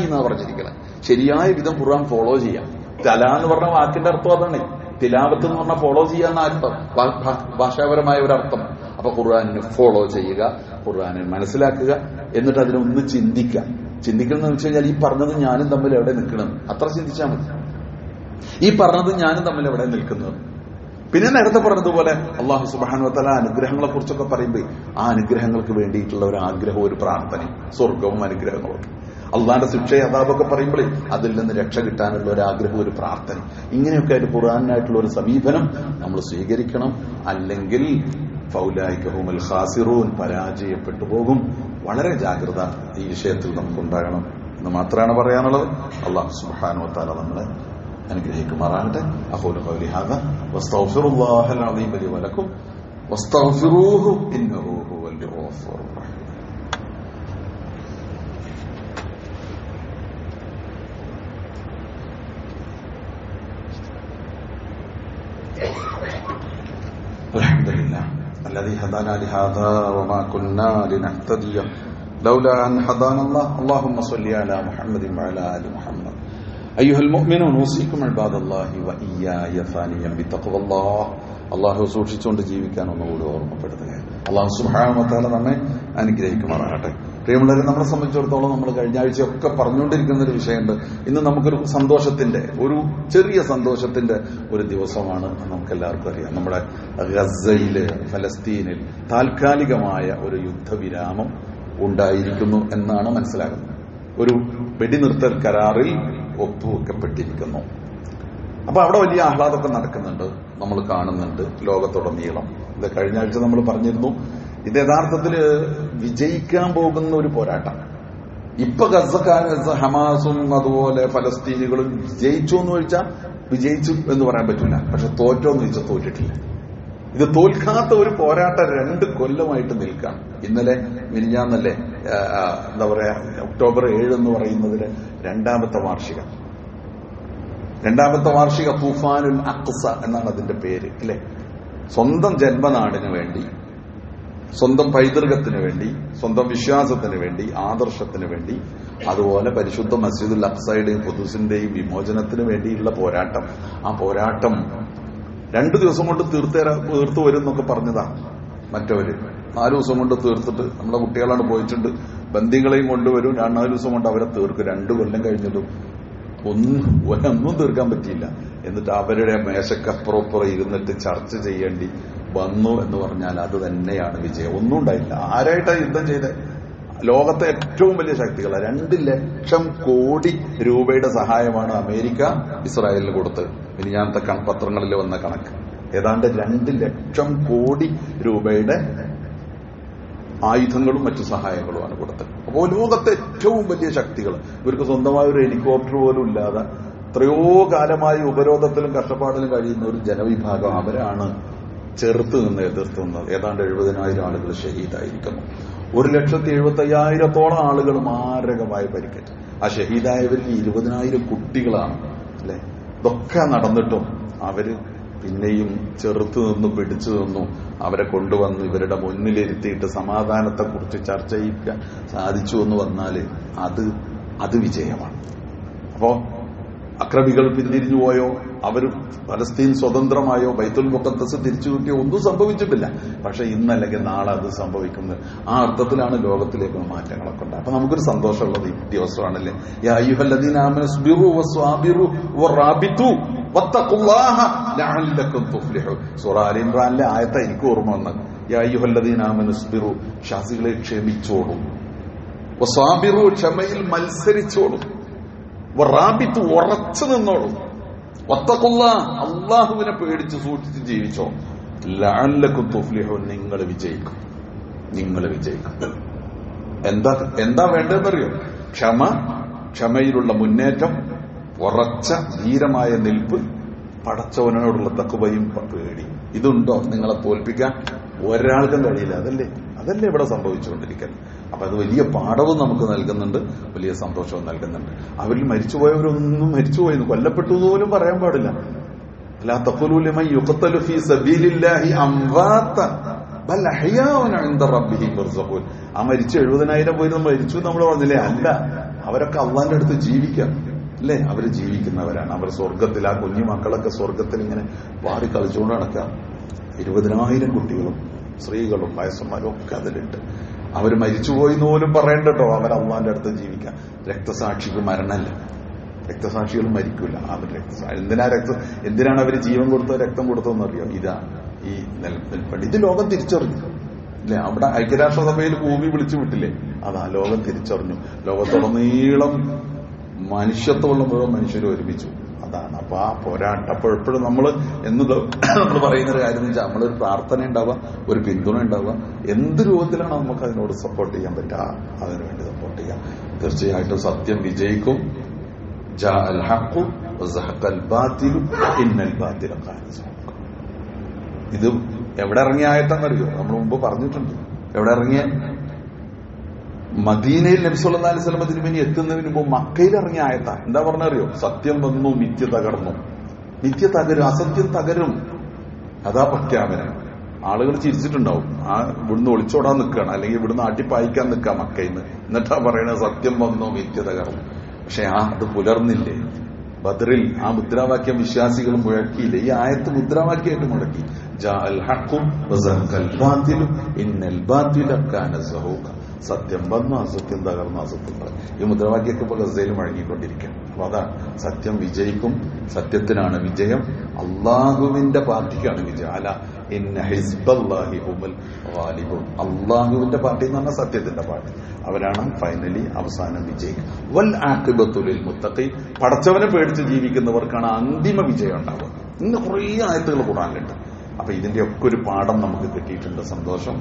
Speaker 1: എന്നാ പറഞ്ഞിരിക്കുന്നത് ശരിയായ വിധം ഖുർആൻ ഫോളോ ചെയ്യാം. തല എന്ന് പറഞ്ഞ വാക്കിന്റെ അർത്ഥം അതാണ്. തിലാവത്ത് എന്ന് പറഞ്ഞാൽ ഫോളോ ചെയ്യാന്ന അർത്ഥം ഭാഷാപരമായ ഒരു അർത്ഥം. അപ്പൊ ഖുർആാനിനെ ഫോളോ ചെയ്യുക ഖുർആാനെ മനസ്സിലാക്കുക എന്നിട്ട് അതിനൊന്ന് ചിന്തിക്കാം ചിന്തിക്കണം എന്ന് വെച്ച് കഴിഞ്ഞാൽ ഈ പറഞ്ഞത് ഞാനും തമ്മിൽ എവിടെ നിൽക്കണം? അത്ര ചിന്തിച്ചാൽ മതി. ഈ പറഞ്ഞത് ഞാനും തമ്മിൽ എവിടെ നിൽക്കുന്നത്? പിന്നെ നേരത്തെ പറഞ്ഞതുപോലെ അള്ളാഹു സുബാനു തല അനുഗ്രഹങ്ങളെ കുറിച്ചൊക്കെ പറയുമ്പോൾ ആ അനുഗ്രഹങ്ങൾക്ക് വേണ്ടിയിട്ടുള്ള ഒരു ആഗ്രഹവും ഒരു പ്രാർത്ഥനയും സ്വർഗവും അനുഗ്രഹങ്ങളും ഒക്കെ അള്ളാന്റെ ശിക്ഷ അതാപൊക്കെ പറയുമ്പോഴേ അതിൽ നിന്ന് രക്ഷ കിട്ടാനുള്ള ഒരു ആഗ്രഹം ഒരു പ്രാർത്ഥന ഇങ്ങനെയൊക്കെ ആയിട്ട് ഖുറാനായിട്ടുള്ള ഒരു സമീപനം നമ്മൾ സ്വീകരിക്കണം. അല്ലെങ്കിൽ ഫൗലായിക്കഹുമൽ ഖാസിറൂൻ പരാജയപ്പെട്ടു പോകും. വളരെ ജാഗ്രത ഈ വിഷയത്തിൽ നമുക്കുണ്ടാകണം എന്ന് മാത്രമാണ് പറയാനുള്ളത്. അള്ളാഹു സുബാനോ താല നമ്മളെ أنا قد هيك مرة أقول قولي هذا واستغفر الله العظيم لي ولكم واستغفروه إنه هو الغفور الرحيم. الحمد لله الذي هدانا لهذا وما كنا لنهتدي لولا أن هدانا الله. اللهم صل على محمد وعلى آل محمد. أيها المؤمنون أوصيكم عباد الله وإياي ثانيا بتقوى الله അള്ളാഹു സൂക്ഷിച്ചുകൊണ്ട് ജീവിക്കാൻ ഒന്നുകൂടി ഓർമ്മപ്പെടുത്തുക അള്ളാഹു സുഹാമത്താല നമ്മെ അനുഗ്രഹിക്കുമാറാകട്ടെ പ്രിയമുള്ളവരെ നമ്മളെ സംബന്ധിച്ചിടത്തോളം നമ്മൾ കഴിഞ്ഞ ആഴ്ചയൊക്കെ പറഞ്ഞുകൊണ്ടിരിക്കുന്ന ഒരു വിഷയമുണ്ട് ഇന്ന് നമുക്കൊരു സന്തോഷത്തിന്റെ ഒരു ചെറിയ സന്തോഷത്തിന്റെ ഒരു ദിവസമാണ് നമുക്ക് എല്ലാവർക്കും അറിയാം നമ്മുടെ ഗസയില് ഫലസ്തീനിൽ താൽക്കാലികമായ ഒരു യുദ്ധവിരാമം ഉണ്ടായിരിക്കുന്നു എന്നാണ് മനസ്സിലാകുന്നത് ഒരു വെടിനിർത്തൽ കരാറിൽ ഒപ്പുവെക്കപ്പെട്ടിരിക്കുന്നു. അപ്പൊ അവിടെ വലിയ ആഹ്ലാദമൊക്കെ നടക്കുന്നുണ്ട് നമ്മൾ കാണുന്നുണ്ട് ലോകത്തുടനീളം. ഇത് കഴിഞ്ഞ ആഴ്ച നമ്മൾ പറഞ്ഞിരുന്നു ഇത് യഥാർത്ഥത്തിൽ വിജയിക്കാൻ പോകുന്ന ഒരു പോരാട്ടം. ഇപ്പൊ ഗസക്കാർ ഹമാസും അതുപോലെ ഫലസ്തീനികളും വിജയിച്ചു എന്ന് ചോദിച്ചാൽ വിജയിച്ചു എന്ന് പറയാൻ പറ്റില്ല പക്ഷെ തോറ്റോ എന്ന് ചോദിച്ചാൽ തോറ്റിട്ടില്ല. ഇത് തോൽക്കാത്ത ഒരു പോരാട്ടം രണ്ട് കൊല്ലമായിട്ട് നിൽക്കാം. ഇന്നലെ മിനിഞ്ഞാന്നല്ലേ എന്താ പറയാ ഒക്ടോബർ ഏഴ് എന്ന് പറയുന്നതിന് രണ്ടാമത്തെ വാർഷികം. രണ്ടാമത്തെ വാർഷിക തൂഫാനുൽ അക്സ എന്നാണ് അതിന്റെ പേര് അല്ലെ? സ്വന്തം ജന്മനാടിന് വേണ്ടി സ്വന്തം പൈതൃകത്തിന് വേണ്ടി സ്വന്തം വിശ്വാസത്തിന് വേണ്ടി ആദർശത്തിന് വേണ്ടി അതുപോലെ പരിശുദ്ധ മസ്ജിദുൽ അക്സയുടെയും ഖുദൂസിന്റെയും വിമോചനത്തിന് വേണ്ടിയുള്ള പോരാട്ടം. ആ പോരാട്ടം രണ്ടു ദിവസം കൊണ്ട് തീർത്തേരാ തീർത്തു വരും എന്നൊക്കെ പറഞ്ഞതാ മറ്റവര്. നാലു ദിവസം കൊണ്ട് തീർത്തിട്ട് നമ്മളെ കുട്ടികളാണ് പോയിട്ടുണ്ട്. ബന്ദികളെയും കൊണ്ടുവരും. നാല് ദിവസം കൊണ്ട് അവരെ തീർക്കും. രണ്ടു കൊല്ലം കഴിഞ്ഞിട്ടും ഒന്നും ഒന്നും തീർക്കാൻ പറ്റിയില്ല. എന്നിട്ട് അവരുടെ മേശക്കപ്പുറപ്പുറം ഇരുന്നിട്ട് ചർച്ച ചെയ്യേണ്ടി വന്നു എന്ന് പറഞ്ഞാൽ അത് തന്നെയാണ് വിജയം. ഒന്നും ഉണ്ടായില്ല. ആരായിട്ടാണ് യുദ്ധം ചെയ്തത് ലോകത്തെ ഏറ്റവും വലിയ ശക്തികളാണ് രണ്ട് ലക്ഷം കോടി രൂപയുടെ സഹായമാണ് അമേരിക്ക ഇസ്രായേലിന് കൊടുത്തത്. ഇനി ഞാൻ പത്രങ്ങളിൽ വന്ന കണക്ക്. ഏതാണ്ട് രണ്ട് ലക്ഷം കോടി രൂപയുടെ ആയുധങ്ങളും മറ്റു സഹായങ്ങളുമാണ് കൊടുത്തത്. അപ്പോൾ ലോകത്തെ ഏറ്റവും വലിയ ശക്തികൾ ഇവർക്ക് സ്വന്തമായ ഒരു ഹെലികോപ്റ്റർ പോലും ഇല്ലാതെ എത്രയോ കാലമായി ഉപരോധത്തിലും കഷ്ടപ്പാടിലും കഴിയുന്ന ഒരു ജനവിഭാഗം അവരാണ് ചെറുത്ത് നിന്ന് എതിർത്ത് നിന്നത് ഏതാണ്ട് എഴുപതിനായിരം ആളുകൾ ഷഹീദായിരിക്കുന്നു. ഒരു ലക്ഷത്തി എഴുപത്തി അയ്യായിരത്തോളം ആളുകൾ മാരകമായി പരിക്കേറ്റ്. ആ ഷഹീദായവരിൽ ഇരുപതിനായിരം കുട്ടികളാണ് അല്ലെ? ഇതൊക്കെ നടന്നിട്ടും അവർ പിന്നെയും ചെറുത്തു നിന്നു പിടിച്ചു നിന്നു അവരെ കൊണ്ടുവന്ന് ഇവരുടെ മുന്നിലിരുത്തിയിട്ട് സമാധാനത്തെക്കുറിച്ച് ചർച്ച ചെയ്യിക്കാൻ സാധിച്ചു എന്ന് വന്നാൽ അത് അത് വിജയമാണ്. അപ്പോ അക്രമികൾ പിന്തിരിഞ്ഞു പോയോ? അവർ പലസ്തീൻ സ്വതന്ത്രമായോ? ബൈത്തുൽ മുഖത്തസ് തിരിച്ചു കിട്ടിയോ? ഒന്നും സംഭവിച്ചിട്ടില്ല. പക്ഷെ ഇന്നല്ലെങ്കിൽ നാളെ അത് സംഭവിക്കുന്നത്. ആ അർത്ഥത്തിലാണ് ലോകത്തിലേക്ക് മാറ്റങ്ങളൊക്കെ ഉണ്ട് അപ്പൊ നമുക്കൊരു സന്തോഷമുള്ളത് ഈ ദിവസമാണല്ലേ? യാ അയ്യുഹല്ലദീന ആമനു സ്ബിറു വസ്വാബിറു വറാബിതു വത്തഖുല്ലാഹ ലഅല്ലക്കും സൂറ ആലി ആയത്ത എനിക്ക് ഓർമ്മ വന്നത്. യാ അയ്യുഹല്ലദീന ആമനു സ്ബിറു ഷാസികളെ ക്ഷമിച്ചോടും ക്ഷമയിൽ മത്സരിച്ചോളും. റാബിത്ത് ഉറച്ചു നിന്നോളൂ. ഒത്തക്കുള്ള അള്ളാഹുവിനെ പേടിച്ച് സൂക്ഷിച്ച് ജീവിച്ചോ. ലാലക്കും തുഫ്ലിഹോ നിങ്ങൾ വിജയിക്കും. നിങ്ങൾ വിജയിക്കും. എന്താ എന്താ വേണ്ടതെന്നറിയോ ക്ഷമ ക്ഷമയിലുള്ള മുന്നേറ്റം ഉറച്ച ധീരമായ നിൽപ്പ് പടച്ചവനോടുള്ള തക്കുവയും പേടി ഇതുണ്ടോ? നിങ്ങളെ തോൽപ്പിക്കാൻ ഒരാൾക്കും കഴിയില്ല അതല്ലേ? അതല്ലേ ഇവിടെ സംഭവിച്ചുകൊണ്ടിരിക്കുന്നത്. അപ്പൊ അത് വലിയ പാഠവും നമുക്ക് നൽകുന്നുണ്ട് വലിയ സന്തോഷവും നൽകുന്നുണ്ട്. അവരിൽ മരിച്ചുപോയവരൊന്നും മരിച്ചുപോയെന്ന് കൊല്ലപ്പെട്ടു പോലും പറയാൻ പാടില്ല. സബീലില്ലാഹി ആ മരിച്ച എഴുപതിനായിരം പോയി മരിച്ചു നമ്മൾ പറഞ്ഞില്ലേ? അല്ല. അവരൊക്കെ അള്ളാന്റെ അടുത്ത് ജീവിക്കാം. അല്ലേ? അവർ ജീവിക്കുന്നവരാണ്. അവർ സ്വർഗത്തിൽ ആ കുഞ്ഞു മക്കളൊക്കെ സ്വർഗത്തിൽ ഇങ്ങനെ വാടി കളിച്ചുകൊണ്ട് നടക്കാം. ഇരുപതിനായിരം കുട്ടികളും സ്ത്രീകളും വയസ്സന്മാരും ഒക്കെ അതിലുണ്ട് അവർ മരിച്ചുപോയി എന്ന് പോലും പറയണ്ടട്ടോ അവർ അള്ളാന്റെ അടുത്ത് ജീവിക്കാം. രക്തസാക്ഷിക്ക് മരണമല്ല രക്തസാക്ഷികൾ മരിക്കില്ല അവർ രക്തസാക്ഷി എന്തിനാ രക്ത എന്തിനാണ് അവർ ജീവൻ കൊടുത്തോ രക്തം കൊടുത്തതെന്ന് അറിയോ? ഇതാ ഈ നിൽപ്പണ്ട്. ഇത് ലോകം തിരിച്ചറിഞ്ഞു. അല്ലെ അവിടെ ഐക്യരാഷ്ട്രസഭയിൽ ഭൂമി വിളിച്ചു വിട്ടില്ലേ? അതാ ലോകം തിരിച്ചറിഞ്ഞു. ലോകത്തുടനീളം മനുഷ്യത്വമുള്ള മുഴുവൻ മനുഷ്യർ ഒരുമിച്ചു. അതാണ്. അപ്പൊ ആ പോരാട്ടം. അപ്പോൾ എപ്പോഴും നമ്മൾ എന്ന് നമ്മൾ പറയുന്ന ഒരു കാര്യം വെച്ചാൽ നമ്മളൊരു പ്രാർത്ഥന ഉണ്ടാവുക ഒരു പിന്തുണ ഉണ്ടാവുക. എന്ത് രൂപത്തിലാണ് നമുക്ക് അതിനോട് സപ്പോർട്ട് ചെയ്യാൻ പറ്റുക അതിനുവേണ്ടി സപ്പോർട്ട് ചെയ്യാം. തീർച്ചയായിട്ടും സത്യം വിജയിക്കും. ഇത് എവിടെ ഇറങ്ങിയ ആയത്താണെന്നറിയോ നമ്മൾ മുമ്പ് പറഞ്ഞിട്ടുണ്ട്. എവിടെ ഇറങ്ങിയ? മദീനയിൽ നബ്സുല്ലാ അലൈഹി സ്വലമ തിരുമേനി എത്തുന്നതിന് മുമ്പ് മക്കയിൽ ഇറങ്ങിയ ആയത്ത. എന്താ പറഞ്ഞറിയോ? സത്യം വന്നു നിത്യ തകർന്നു. നിത്യ തകരും അസത്യം തകരും. അതാ പ്രഖ്യാപനം. ആളുകൾ ചിരിച്ചിട്ടുണ്ടാവും. ആ ഇവിടുന്ന് ഒളിച്ചോടാൻ നിൽക്കുകയാണ്. അല്ലെങ്കിൽ ഇവിടുന്ന് അടിപ്പായിക്കാൻ നിൽക്കാം നിന്ന് എന്നിട്ടാ പറയണത് സത്യം വന്നു നിത്യ തകർന്നു. പക്ഷെ ആ അത് പുലർന്നില്ലേ? ബദറിൽ ആ മുദ്രാവാക്യം വിശ്വാസികൾ മുഴക്കിയില്ല? ഈ ആയത്ത് മുദ്രാവാക്യമായിട്ട് മുഴക്കി. ജാ അൽ ഹഖും സത്യം വന്നു അസത്യം തകർന്നു അസത്യം പറഞ്ഞു. ഈ മുദ്രാവാക്യൊക്കെ ഇപ്പൊ ഗസയിൽ മുഴങ്ങിക്കൊണ്ടിരിക്കുകയാണ് അപ്പൊ അതാണ് സത്യം വിജയിക്കും സത്യത്തിനാണ് വിജയം. അള്ളാഹുവിന്റെ പാർട്ടിക്കാണ് വിജയം. അല്ല ഗാലിബുൻ. അള്ളാഹുവിന്റെ പാർട്ടി എന്ന് പറഞ്ഞാൽ സത്യത്തിന്റെ പാർട്ടി. അവരാണ് ഫൈനലി അവസാനം വിജയിക്കുക വൽ ആക്കിബത്തുലിൽ മുത്തഖി. പടച്ചവനെ പേടിച്ച് ജീവിക്കുന്നവർക്കാണ് അന്തിമ വിജയം ഉണ്ടാവുക. ഇന്ന് കുറേ ആയത്തുകൾ കൂടാനുണ്ട് അപ്പൊ ഇതിന്റെയൊക്കെ ഒരു പാഠം നമുക്ക് കിട്ടിയിട്ടുണ്ട്. സന്തോഷം.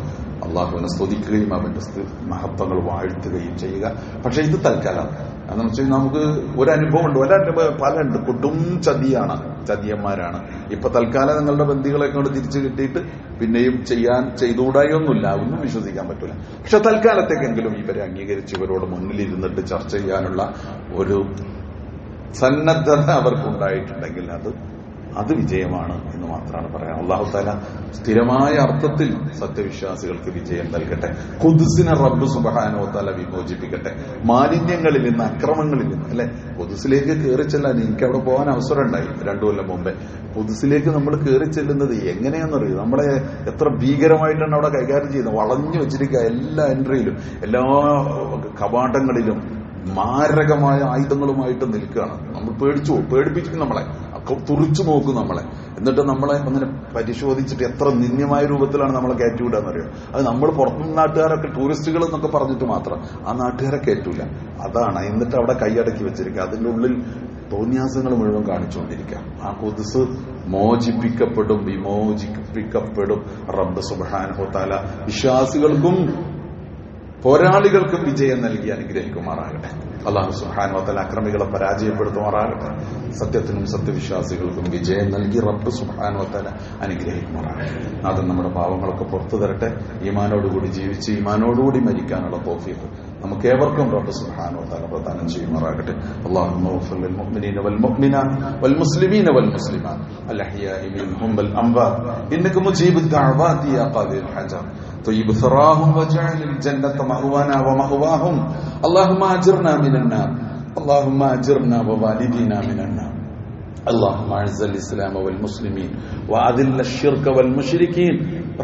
Speaker 1: അള്ളാഹുവിനെ സ്തുതിക്കുകയും അവന്റെ മഹത്വങ്ങൾ വാഴ്ത്തുകയും ചെയ്യുക. പക്ഷെ ഇത് തൽക്കാലം. എന്ന് വെച്ചാൽ നമുക്ക് ഒരു അനുഭവം ഉണ്ട് ഒരനുഭവം പല ഉണ്ട് കൊടും ചതിയാണ്. ചതിയന്മാരാണ്. ഇപ്പൊ തൽക്കാലം നിങ്ങളുടെ ബന്ധികളെ കൊണ്ട് തിരിച്ചു കിട്ടിയിട്ട് പിന്നെയും ചെയ്യാൻ ചെയ്തുകൂടായൊന്നുമില്ല ഒന്നും വിശ്വസിക്കാൻ പറ്റില്ല പക്ഷെ തൽക്കാലത്തേക്കെങ്കിലും ഇവരെ അംഗീകരിച്ച് ഇവരോട് മുന്നിലിരുന്നിട്ട് ചർച്ച ചെയ്യാനുള്ള ഒരു സന്നദ്ധത അവർക്കുണ്ടായിട്ടുണ്ടെങ്കിൽ അത് അത് വിജയമാണ് എന്ന് മാത്രമാണ് പറയാൻ. അള്ളാഹു താല സ്ഥിരമായ അർത്ഥത്തിൽ സത്യവിശ്വാസികൾക്ക് വിജയം നൽകട്ടെ. കുതിസിനെ റബ്ബ് സുബഹാനോ തല വിമോചിപ്പിക്കട്ടെ. മാലിന്യങ്ങളിൽ നിന്ന് അക്രമങ്ങളിൽ നിന്ന് അല്ലെ? കുതിസിലേക്ക് കയറി ചെല്ലാൻ എനിക്ക് അവിടെ പോകാൻ അവസരം ഉണ്ടായി രണ്ടു കൊല്ലം മുമ്പേ. കുതിസിലേക്ക് നമ്മൾ കയറി ചെല്ലുന്നത് എങ്ങനെയാണെന്നറിയോ? നമ്മളെ എത്ര ഭീകരമായിട്ടാണ് അവിടെ കൈകാര്യം ചെയ്യുന്നത്? വളഞ്ഞു വെച്ചിരിക്കുക എല്ലാ എൻട്രിയിലും എല്ലാ കവാടങ്ങളിലും മാരകമായ ആയുധങ്ങളുമായിട്ട് നിൽക്കുകയാണ്. നമ്മൾ പേടിച്ചു പോകും പേടിപ്പിക്കും നമ്മളെ. തുറിച്ചു നോക്കും നമ്മളെ. എന്നിട്ട് നമ്മളെ അങ്ങനെ പരിശോധിച്ചിട്ട് എത്ര നിന്യമായ രൂപത്തിലാണ് നമ്മളെ കയറ്റിവിടാന്നറിയോ അത് നമ്മൾ പുറത്തു നാട്ടുകാരൊക്കെ ടൂറിസ്റ്റുകൾ എന്നൊക്കെ പറഞ്ഞിട്ട് മാത്രം. ആ നാട്ടുകാരെ കയറ്റൂല. അതാണ്. എന്നിട്ട് അവിടെ കൈയടക്കി വെച്ചിരിക്കുക. അതിന്റെ ഉള്ളിൽ തോന്യാസങ്ങൾ മുഴുവൻ കാണിച്ചുകൊണ്ടിരിക്കുക. ആ കൊതുസ് മോചിപ്പിക്കപ്പെടും വിമോചിപ്പിക്കപ്പെടും. റബ്ബ് സുബാനുഹോത്താല വിശ്വാസികൾക്കും പോരാളികൾക്കും വിജയം നൽകി അനുഗ്രഹിക്കുമാറാകട്ടെ. അള്ളാഹു സുഹാൻ വത്തല അക്രമികളെ പരാജയപ്പെടുത്തുമാറാകട്ടെ. സത്യത്തിനും സത്യവിശ്വാസികൾക്കും വിജയം നൽകി റബ്ബ് സുഹാൻ വത്തല അനുഗ്രഹിക്കുമാറാകട്ടെ. അത് നമ്മുടെ പാവങ്ങളൊക്കെ പുറത്തു തരട്ടെ. ഈമാനോടുകൂടി ജീവിച്ച് ഈമാനോടുകൂടി മരിക്കാനുള്ള തോഫീഫ് നമുക്ക് ഏവർക്കും റബ്ബ് സുബ്ഹാനഹു വതആല പ്രദാനം ചെയ്യുമാറാകട്ടെ اللهم اغفر للمؤمنين والمؤمنات والمسلمين والمسلمات الاحياء منهم والاموات انك مجيب الدعوات يا قاضي الحجر طيب ثراهم واجعل الجنة مأوانا ومأواهم اللهم اجرنا من النار اللهم اجرنا ووالدينا من النار اللهم اعز الاسلام والمسلمين واذل الشرك والمشركين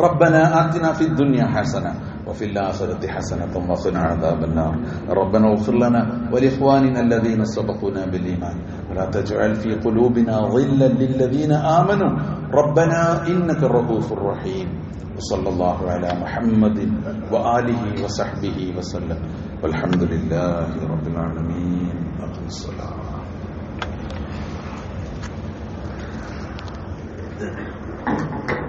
Speaker 1: ربنا اتنا في الدنيا حسنه وفي الآخرة حسنة وقنا عذاب النار. ربنا اغفر لنا ولإخواننا الذين سبقونا بالإيمان. ولا تجعل في قلوبنا غلا للذين آمنوا. ربنا إنك الرؤوف الرحيم. وصلى الله على محمد وآله وصحبه وسلم. والحمد لله رب العالمين. أقم الصلاة.